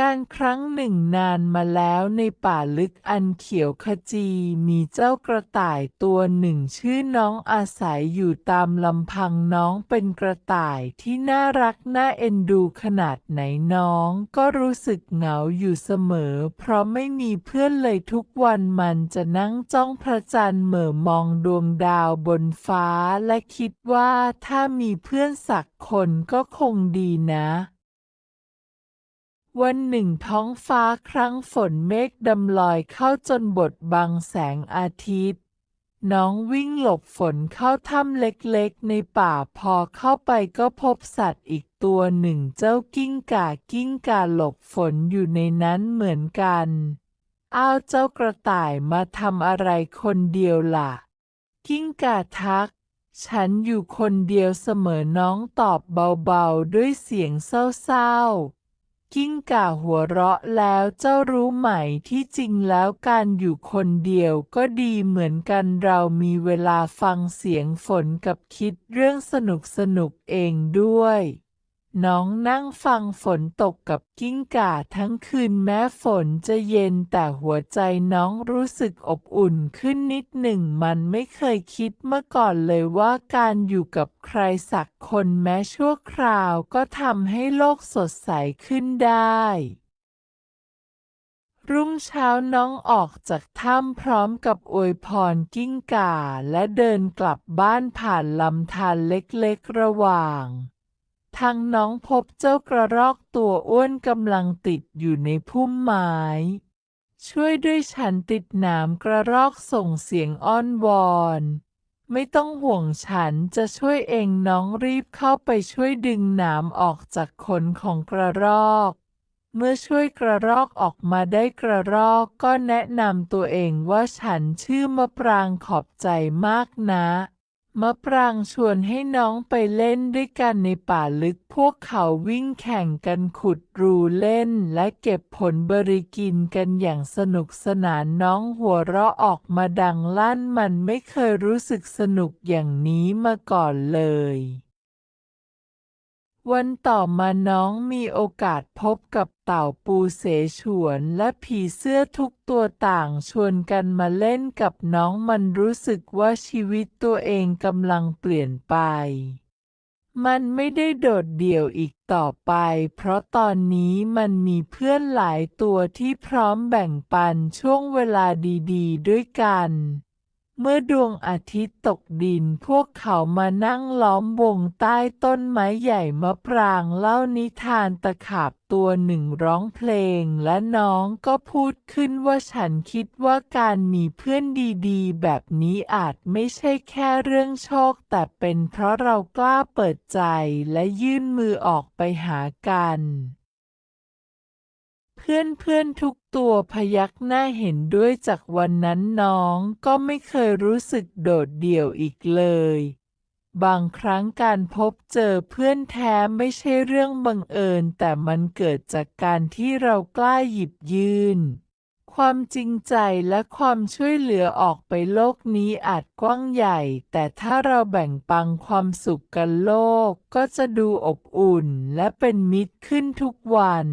การครั้งหนึ่งนานมาแล้วในป่าลึกอันเขียวขจีมีเจ้ากระต่ายตัวหนึ่งชื่อน้องอาศัยอยู่ตามลำพังน้องเป็นกระต่ายที่น่ารักน่าเอ็นดูขนาดไหนน้องก็รู้สึกเหงาอยู่เสมอ เพราะไม่มีเพื่อนเลยทุกวันมันจะนั่งจ้องพระจันทร์เหม่อมองดวงดาวบนฟ้าและคิดว่าถ้ามีเพื่อนสักคนก็คงดีนะ วันหนึ่งท้องฟ้าครั้งฝนเมฆดำลอยเข้าจนบดบังแสงอาทิตย์ น้องวิ่งหลบฝนเข้าถ้ำเล็กๆ ในป่าพอเข้าไปก็พบสัตว์อีกตัวหนึ่งเจ้ากิ้งก่ากิ้งก่าหลบฝนอยู่ในนั้นเหมือนกัน อ้าวเจ้ากระต่ายมาทำอะไรคนเดียวล่ะ กิ้งก่าทัก ฉันอยู่คนเดียวเสมอน้องตอบเบาๆด้วยเสียงเศร้าๆ กิ้งก่าหัวเราะแล้วเจ้ารู้ไหมที่จริงแล้วการอยู่คนเดียวก็ดีเหมือนกันเรามีเวลาฟังเสียงฝนกับคิดเรื่องสนุกสนุกๆเองด้วย น้องนั่งฟังฝนตกกับกิ้งก่าทั้งคืนแม้ฝนจะเย็นแต่หัวใจน้องรู้สึกอบอุ่นขึ้นนิดหนึ่งมันไม่เคยคิดมาก่อนเลยว่าการอยู่กับใครสักคนแม้ชั่วคราวก็ทำให้โลกสดใสขึ้นได้รุ่งเช้าน้องออกจากถ้ำพร้อมกับอวยพรกิ้งก่าและเดินกลับบ้านผ่านลำธารเล็กๆระหว่าง ทางน้องพบเจ้ากระรอกตัวอ้วนกำลังติดอยู่ในพุ่มไม้ ช่วยด้วยฉันติดหนามกระรอกส่งเสียงอ้อนวอน ไม่ต้องห่วงฉันจะช่วยเองน้องรีบเข้าไปช่วยดึงหนามออกจากขนของกระรอก เมื่อช่วยกระรอกออกมาได้กระรอกก็แนะนำตัวเองว่าฉันชื่อมะปรางขอบใจมากนะ มะปรางชวนให้น้องไปเล่นด้วยกันในป่าลึกพวกเขาวิ่งแข่งกันขุดรูเล่นและเก็บผลบริกินกันอย่างสนุกสนานน้องหัวเราะออกมาดังลั่นมันไม่เคยรู้สึกสนุกอย่างนี้มาก่อนเลย วันต่อมาน้องมีโอกาสพบกับเต่าปูเสฉวนและผีเสื้อทุกตัวต่างชวนกันมาเล่นกับน้องมันรู้สึกว่าชีวิตตัวเองกำลังเปลี่ยนไป มันไม่ได้โดดเดี่ยวอีกต่อไป เพราะตอนนี้มันมีเพื่อนหลายตัวที่พร้อมแบ่งปันช่วงเวลาดี ๆ ด้วยกัน เมื่อดวงอาทิตย์ตกดินพวกเขามานั่งล้อมวงใต้ต้นไม้ใหญ่มะปรางเล่านิทานตะขาบตัวหนึ่งร้องเพลงและน้องก็พูดขึ้นว่าฉันคิดว่าการมีเพื่อนดีๆ แบบนี้อาจไม่ใช่แค่เรื่องโชค แต่เป็นเพราะเรากล้าเปิดใจและยื่นมือออกไปหากัน พื่อนเพื่อนๆทุกตัวพยักหน้าเห็นด้วยจากวันนั้นน้องก็ไม่เคยรู้สึกโดดเดี่ยวอีกเลย บางครั้งการพบเจอเพื่อนแท้ไม่ใช่เรื่องบังเอิญ แต่มันเกิดจากการที่เรากล้าหยิบยื่นความจริงใจและความช่วยเหลือออกไปโลกนี้อาจกว้างใหญ่ แต่ถ้าเราแบ่งปันความสุขกันโลก ก็จะดูอบอุ่นและเป็นมิตรขึ้นทุกวัน